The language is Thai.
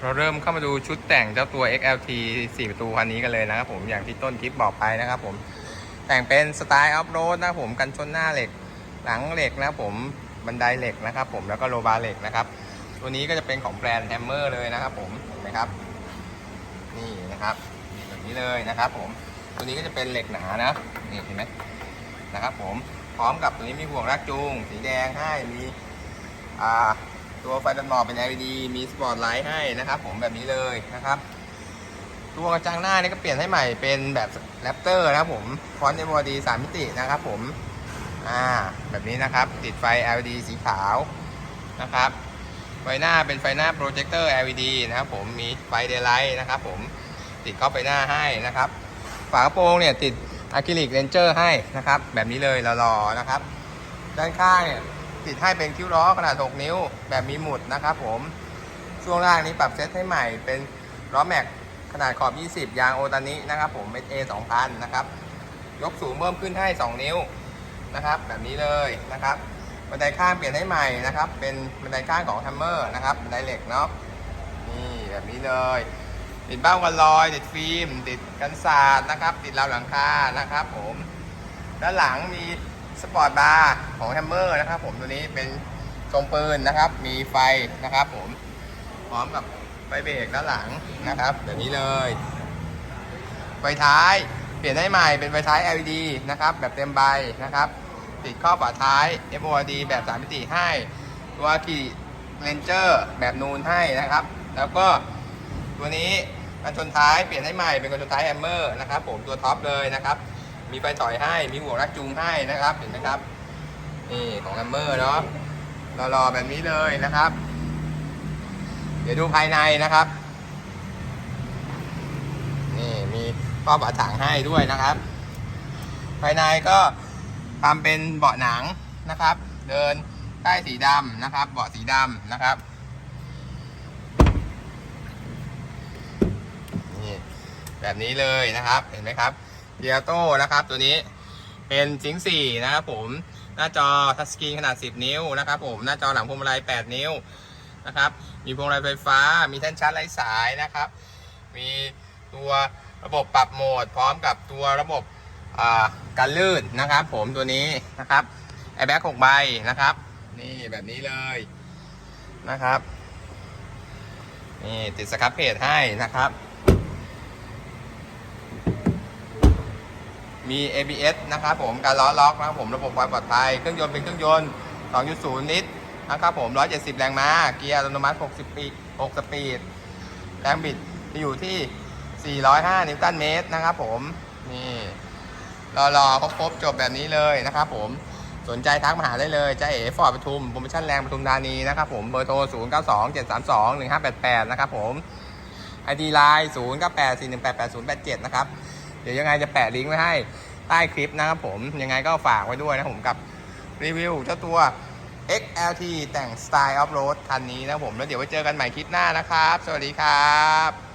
เราเริ่มเข้ามาดูชุดแต่งเจ้าตัว XLT 4 ประตูคันนี้กันเลยนะครับผมอย่างที่ต้นคลิปบอกไปนะครับผมแต่งเป็นสไตล์ออฟโรดนะครับผมกันชนหน้าเหล็ก หลังเหล็กนะครับผมบันไดเหล็กนะครับผมแล้วก็โลบาร์เหล็กนะครับ ตัวนี้ก็จะเป็นของแบรนด์แฮมเมอร์เลยนะครับผมเห็นไหมครับ นี่นะครับแบบนี้เลยนะครับผมตัวนี้ก็จะเป็นเหล็กหนานะนี่เห็นไหมนะครับผมพร้อมกับตัวนี้มีห่วงรักจูง สีแดงให้มีอ่า ตัวไฟตัดหมอกเป็น LED มีสปอตไลท์ให้นะครับผมแบบนี้เลยนะครับ ตัวกระจังหน้านี่ก็เปลี่ยนให้ใหม่เป็นแบบแรปเตอร์นะครับผมฟอนต์ MOD 3มิตินะครับผมอ่าแบบนี้นะครับ ติดไฟ LED สีขาวนะครับไฟหน้าเป็นไฟหน้าโปรเจคเตอร์ LED นะครับผมมีไฟเดย์ไลท์นะครับผมติดเข้าไปหน้าให้นะครับ ฝากระโปรงเนี่ยติดอะคริลิกเลนเจอร์ให้นะครับ แบบนี้เลยหล่อๆนะครับ ด้านข้างเนี่ย ติดให้เป็นคิ้วล้อขนาด 6 นิ้วแบบมีหมุดนะครับผมช่วงล่างนี้ปรับเซตให้ใหม่เป็นล้อแม็กขนาดขอบ 20 ยางโอตานินะครับผมเมเอ2000 นะครับ ยกสูงเพิ่มขึ้นให้ 2 นิ้วนะครับ แบบนี้เลยนะครับบันไดข้างเปลี่ยนให้ใหม่นะครับ เป็นบันไดข้างของแฮมเมอร์นะครับบันไดเหล็กเนาะนี่แบบนี้เลย ติดเบ้ากันรอย ติดฟิล์ม ติดกันศาสตร์นะครับ ติดราวหลังคานะครับ ผม ด้านหลังมี สปอร์ตบาร์ของแฮมเมอร์นะครับผมตัวนี้เป็นทรงปืนนะครับ มีไฟนะครับผมพร้อมกับไฟเบรกด้านหลังนะครับแบบนี้เลยไฟท้ายเปลี่ยนให้ใหม่เป็นไฟท้าย LED นะครับแบบเต็มใบนะครับติดข้อฝาท้าย FOD แบบ3มิติให้ ตัวขี่เลนเจอร์แบบนูนให้นะครับ แล้วก็ตัวนี้กันชนท้ายเปลี่ยนให้ใหม่เป็นกันชนท้ายแฮมเมอร์นะครับผมตัวท็อปเลยนะครับ มีไฟต่อยให้ มีหัวรักจูงให้นะครับ เห็นไหมครับ นี่ของแฮมเมอร์เนาะรอๆแบบนี้เลยนะครับ เดี๋ยวดูภายในนะครับ นี่มีครอบฝาถังให้ด้วยนะครับ ภายในก็ทำเป็นเบาะหนังนะครับ เดินใต้สีดำนะครับ เบาะสีดำนะครับแบบนี้เลยนะครับ เห็นไหมครับ เดียโต้นะครับ ตัวนี้เป็นซิงสี่นะครับผมหน้าจอทัชสกรีนขนาด 10 นิ้วนะครับผมหน้าจอหลังพวงมาลัย8 นิ้วนะครับมีพวงมาลัยไฟฟ้า มีแท่นชาร์จไร้สายนะครับ มีตัวระบบปรับโหมด พร้อมกับตัวระบบการลื่นนะครับ ผมตัวนี้นะครับไอแบ็กหกใบนะครับ นี่แบบนี้เลยนะครับนี่ติดสครับเพจให้นะครับ มี ABS นะครับผมการล้อล็อกนะครับผมระบบความปลอดภัยเครื่องยนต์เป็นเครื่องยนต์ 2.0 ลิตรนะครับผม 170 แรงม้า เกียร์อัตโนมัติ 60 ปี 6 สปีด แรงบิดจะอยู่ที่ 405 นิวตันเมตรนะครับผม นี่รอๆครบๆจบแบบนี้เลยนะครับผม สนใจทักมาหาได้เลยจ้าเอ๋ฟอร์ดปทุมโปรโมชั่นแรงปทุมธานีนะครับผม เบอร์โทร 0 9 2 7 3 2 1 5 8 8 นะครับผม ID Line 0 9 8 4 1 8 8 0 8 7 นะครับ ดี๋ยวยังไงจะแปะลิงก์ไว้ให้ใต้คลิปนะครับผมยังไงก็ฝากไว้ด้วยนะผมกับรีวิวเจ้าตัว XLT แต่งสไตล์ออฟโรดคันนี้นะผมแล้วเดี๋ยวไว้เจอกันใหม่คลิปหน้านะครับ สวัสดีครับ